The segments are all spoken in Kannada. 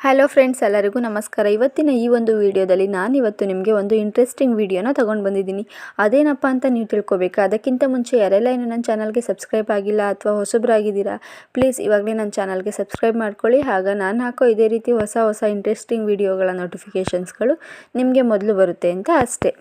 ಹಲೋ ಫ್ರೆಂಡ್ಸ್ ಎಲ್ಲರಿಗೂ ನಮಸ್ಕಾರ. ಇವತ್ತಿನ ಈ ಒಂದು ವಿಡಿಯೋದಲ್ಲಿ ನಾನಿವತ್ತು ನಿಮಗೆ ಒಂದು ಇಂಟ್ರೆಸ್ಟಿಂಗ್ ವಿಡಿಯೋನ ತೊಗೊಂಡು ಬಂದಿದ್ದೀನಿ. ಅದೇನಪ್ಪ ಅಂತ ನೀವು ತಿಳ್ಕೊಬೇಕು. ಅದಕ್ಕಿಂತ ಮುಂಚೆ ಯಾರೆಲ್ಲ ಏನು ನನ್ನ ಚಾನಲ್ಗೆ ಸಬ್ಸ್ಕ್ರೈಬ್ ಆಗಿಲ್ಲ ಅಥವಾ ಹೊಸಬ್ರಾಗಿದ್ದೀರಾ ಪ್ಲೀಸ್ ಇವಾಗಲೇ ನನ್ನ ಚಾನಲ್ಗೆ ಸಬ್ಸ್ಕ್ರೈಬ್ ಮಾಡ್ಕೊಳ್ಳಿ. ಆಗ ನಾನು ಹಾಕೋ ಇದೇ ರೀತಿ ಹೊಸ ಹೊಸ ಇಂಟ್ರೆಸ್ಟಿಂಗ್ ವಿಡಿಯೋಗಳ ನೋಟಿಫಿಕೇಷನ್ಸ್ಗಳು ನಿಮಗೆ ಮೊದಲು ಬರುತ್ತೆ ಅಂತ ಅಷ್ಟೇ.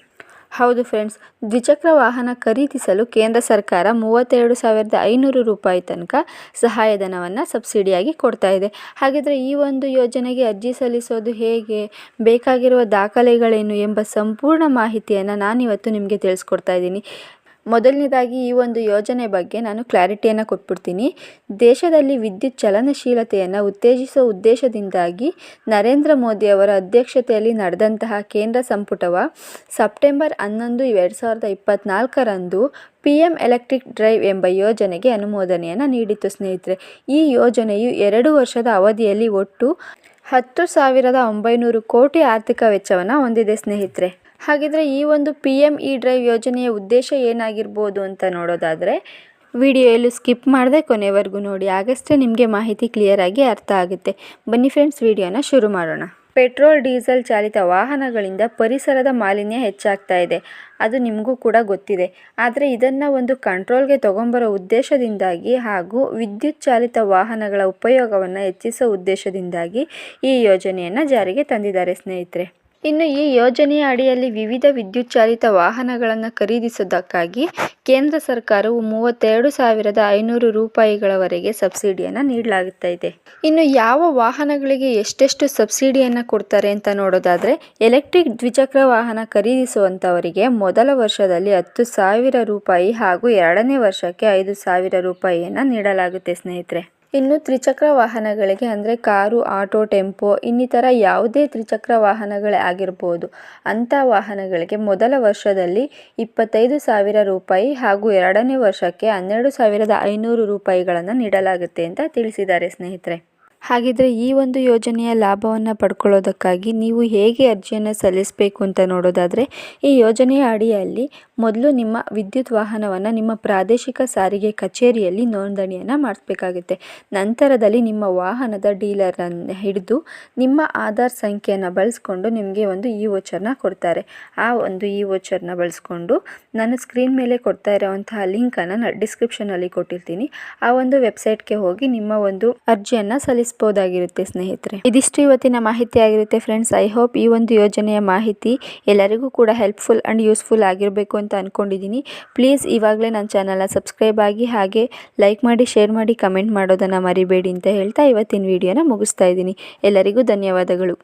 ಹೌದು ಫ್ರೆಂಡ್ಸ್ ದ್ವಿಚಕ್ರ ವಾಹನ ಖರೀದಿಸಲು ಕೇಂದ್ರ ಸರ್ಕಾರ ಮೂವತ್ತೆರಡು ಸಾವಿರದ ಐನೂರು ರೂಪಾಯಿ ತನಕ ಸಹಾಯಧನವನ್ನು ಸಬ್ಸಿಡಿಯಾಗಿ ಕೊಡ್ತಾ ಇದೆ. ಹಾಗಿದ್ರೆ ಈ ಒಂದು ಯೋಜನೆಗೆ ಅರ್ಜಿ ಸಲ್ಲಿಸೋದು ಹೇಗೆ, ಬೇಕಾಗಿರುವ ದಾಖಲೆಗಳೇನು ಎಂಬ ಸಂಪೂರ್ಣ ಮಾಹಿತಿಯನ್ನು ನಾನಿವತ್ತು ನಿಮಗೆ ತಿಳಿಸ್ಕೊಡ್ತಾ ಇದ್ದೀನಿ. ಮೊದಲನೇದಾಗಿ ಈ ಒಂದು ಯೋಜನೆ ಬಗ್ಗೆ ನಾನು ಕ್ಲಾರಿಟಿಯನ್ನು ಕೊಟ್ಬಿಡ್ತೀನಿ. ದೇಶದಲ್ಲಿ ವಿದ್ಯುತ್ ಚಲನಶೀಲತೆಯನ್ನು ಉತ್ತೇಜಿಸುವ ಉದ್ದೇಶದಿಂದಾಗಿ ನರೇಂದ್ರ ಮೋದಿಯವರ ಅಧ್ಯಕ್ಷತೆಯಲ್ಲಿ ನಡೆದಂತಹ ಕೇಂದ್ರ ಸಂಪುಟವ ಸೆಪ್ಟೆಂಬರ್ ಹನ್ನೊಂದು ಎರಡು ಸಾವಿರದ ಇಪ್ಪತ್ತ್ನಾಲ್ಕರಂದು ಪಿ ಎಂ ಎಲೆಕ್ಟ್ರಿಕ್ ಡ್ರೈವ್ ಎಂಬ ಯೋಜನೆಗೆ ಅನುಮೋದನೆಯನ್ನು ನೀಡಿತು ಸ್ನೇಹಿತರೆ. ಈ ಯೋಜನೆಯು ಎರಡು ವರ್ಷದ ಅವಧಿಯಲ್ಲಿ ಒಟ್ಟು ಹತ್ತು ಸಾವಿರದ ಒಂಬೈನೂರು ಕೋಟಿ ಆರ್ಥಿಕ ವೆಚ್ಚವನ್ನು ಹೊಂದಿದೆ ಸ್ನೇಹಿತರೆ. ಹಾಗಿದ್ರೆ ಈ ಒಂದು ಪಿ ಎಂ ಇ ಡ್ರೈವ್ ಯೋಜನೆಯ ಉದ್ದೇಶ ಏನಾಗಿರ್ಬೋದು ಅಂತ ನೋಡೋದಾದರೆ ವಿಡಿಯೋ ಎಲ್ಲೂ ಸ್ಕಿಪ್ ಮಾಡದೆ ಕೊನೆವರೆಗೂ ನೋಡಿ, ಆಗಷ್ಟೇ ನಿಮಗೆ ಮಾಹಿತಿ ಕ್ಲಿಯರಾಗಿ ಅರ್ಥ ಆಗುತ್ತೆ. ಬನ್ನಿ ಫ್ರೆಂಡ್ಸ್ ವಿಡಿಯೋನ ಶುರು ಮಾಡೋಣ. ಪೆಟ್ರೋಲ್, ಡೀಸೆಲ್ ಚಾಲಿತ ವಾಹನಗಳಿಂದ ಪರಿಸರದ ಮಾಲಿನ್ಯ ಹೆಚ್ಚಾಗ್ತಾ ಇದೆ. ಅದು ನಿಮಗೂ ಕೂಡ ಗೊತ್ತಿದೆ. ಆದರೆ ಇದನ್ನು ಒಂದು ಕಂಟ್ರೋಲ್ಗೆ ತೊಗೊಂಬರೋ ಉದ್ದೇಶದಿಂದಾಗಿ ಹಾಗೂ ವಿದ್ಯುತ್ ಚಾಲಿತ ವಾಹನಗಳ ಉಪಯೋಗವನ್ನು ಹೆಚ್ಚಿಸೋ ಉದ್ದೇಶದಿಂದಾಗಿ ಈ ಯೋಜನೆಯನ್ನು ಜಾರಿಗೆ ತಂದಿದ್ದಾರೆ ಸ್ನೇಹಿತರೆ. ಇನ್ನು ಈ ಯೋಜನೆಯ ಅಡಿಯಲ್ಲಿ ವಿವಿಧ ವಿದ್ಯುತ್ ಚಾಲಿತ ವಾಹನಗಳನ್ನು ಖರೀದಿಸುವುದಕ್ಕಾಗಿ ಕೇಂದ್ರ ಸರ್ಕಾರವು ಮೂವತ್ತೆರಡು ಸಾವಿರದ ಐನೂರು ರೂಪಾಯಿಗಳವರೆಗೆ ಸಬ್ಸಿಡಿಯನ್ನು ನೀಡಲಾಗುತ್ತಾ ಇದೆ. ಇನ್ನು ಯಾವ ವಾಹನಗಳಿಗೆ ಎಷ್ಟೆಷ್ಟು ಸಬ್ಸಿಡಿಯನ್ನು ಕೊಡ್ತಾರೆ ಅಂತ ನೋಡೋದಾದರೆ, ಎಲೆಕ್ಟ್ರಿಕ್ ದ್ವಿಚಕ್ರ ವಾಹನ ಖರೀದಿಸುವಂಥವರಿಗೆ ಮೊದಲ ವರ್ಷದಲ್ಲಿ ಹತ್ತು ಸಾವಿರ ರೂಪಾಯಿ ಹಾಗೂ ಎರಡನೇ ವರ್ಷಕ್ಕೆ ಐದು ಸಾವಿರ ರೂಪಾಯಿಯನ್ನು ನೀಡಲಾಗುತ್ತೆ ಸ್ನೇಹಿತರೆ. ಇನ್ನು ತ್ರಿಚಕ್ರ ವಾಹನಗಳಿಗೆ ಅಂದರೆ ಕಾರು, ಆಟೋ, ಟೆಂಪೋ, ಇನ್ನಿತರ ಯಾವುದೇ ತ್ರಿಚಕ್ರ ವಾಹನಗಳೇ ಆಗಿರ್ಬೋದು. ಅಂಥ ವಾಹನಗಳಿಗೆ ಮೊದಲ ವರ್ಷದಲ್ಲಿ ಇಪ್ಪತ್ತೈದು ಸಾವಿರ ರೂಪಾಯಿ ಹಾಗೂ ಎರಡನೇ ವರ್ಷಕ್ಕೆ ಹನ್ನೆರಡು ಸಾವಿರದ ಐನೂರು ರೂಪಾಯಿಗಳನ್ನು ನೀಡಲಾಗುತ್ತೆ ಅಂತ ತಿಳಿಸಿದ್ದಾರೆ ಸ್ನೇಹಿತರೆ. ಹಾಗಿದ್ರೆ ಈ ಒಂದು ಯೋಜನೆಯ ಲಾಭವನ್ನು ಪಡ್ಕೊಳ್ಳೋದಕ್ಕಾಗಿ ನೀವು ಹೇಗೆ ಅರ್ಜಿಯನ್ನು ಸಲ್ಲಿಸಬೇಕು ಅಂತ ನೋಡೋದಾದರೆ, ಈ ಯೋಜನೆಯ ಅಡಿಯಲ್ಲಿ ಮೊದಲು ನಿಮ್ಮ ವಿದ್ಯುತ್ ವಾಹನವನ್ನು ನಿಮ್ಮ ಪ್ರಾದೇಶಿಕ ಸಾರಿಗೆ ಕಚೇರಿಯಲ್ಲಿ ನೋಂದಣಿಯನ್ನು ಮಾಡಿಸ್ಬೇಕಾಗುತ್ತೆ. ನಂತರದಲ್ಲಿ ನಿಮ್ಮ ವಾಹನದ ಡೀಲರನ್ನು ಹಿಡಿದು ನಿಮ್ಮ ಆಧಾರ್ ಸಂಖ್ಯೆಯನ್ನು ಬಳಸ್ಕೊಂಡು ನಿಮಗೆ ಒಂದು ಇ ವೋಚರ್ನ ಕೊಡ್ತಾರೆ. ಆ ಒಂದು ಇ ವೋಚರ್ನ ಬಳಸ್ಕೊಂಡು ನಾನು ಸ್ಕ್ರೀನ್ ಮೇಲೆ ಕೊಡ್ತಾ ಇರೋವಂತಹ ಲಿಂಕನ್ನು ನಾನು ಡಿಸ್ಕ್ರಿಪ್ಷನಲ್ಲಿ ಕೊಟ್ಟಿರ್ತೀನಿ. ಆ ಒಂದು ವೆಬ್ಸೈಟ್ಗೆ ಹೋಗಿ ನಿಮ್ಮ ಒಂದು ಅರ್ಜಿಯನ್ನು ಸಲ್ಲಿಸ್ಬೋದಾಗಿರುತ್ತೆ ಸ್ನೇಹಿತರೆ. ಇದಿಷ್ಟು ಇವತ್ತಿನ ಮಾಹಿತಿ ಆಗಿರುತ್ತೆ ಫ್ರೆಂಡ್ಸ್. ಐ ಹೋಪ್ ಈ ಒಂದು ಯೋಜನೆಯ ಮಾಹಿತಿ ಎಲ್ಲರಿಗೂ ಕೂಡ ಹೆಲ್ಪ್ಫುಲ್ ಆ್ಯಂಡ್ ಯೂಸ್ಫುಲ್ ಆಗಿರಬೇಕು ಅಂತ ಅಂದ್ಕೊಂಡಿದ್ದೀನಿ ಪ್ಲೀಸ್ ಇವಾಗಲೇ ನನ್ನ ಚಾನಲ್ನ ಸಬ್ಸ್ಕ್ರೈಬ್ ಆಗಿ ಹಾಗೆ ಲೈಕ್ ಮಾಡಿ, ಶೇರ್ ಮಾಡಿ, ಕಮೆಂಟ್ ಮಾಡೋದನ್ನು ಮರಿಬೇಡಿ ಅಂತ ಹೇಳ್ತಾ ಇವತ್ತಿನ ವಿಡಿಯೋನ ಮುಗಿಸ್ತಾ ಇದ್ದೀನಿ. ಎಲ್ಲರಿಗೂ ಧನ್ಯವಾದಗಳು.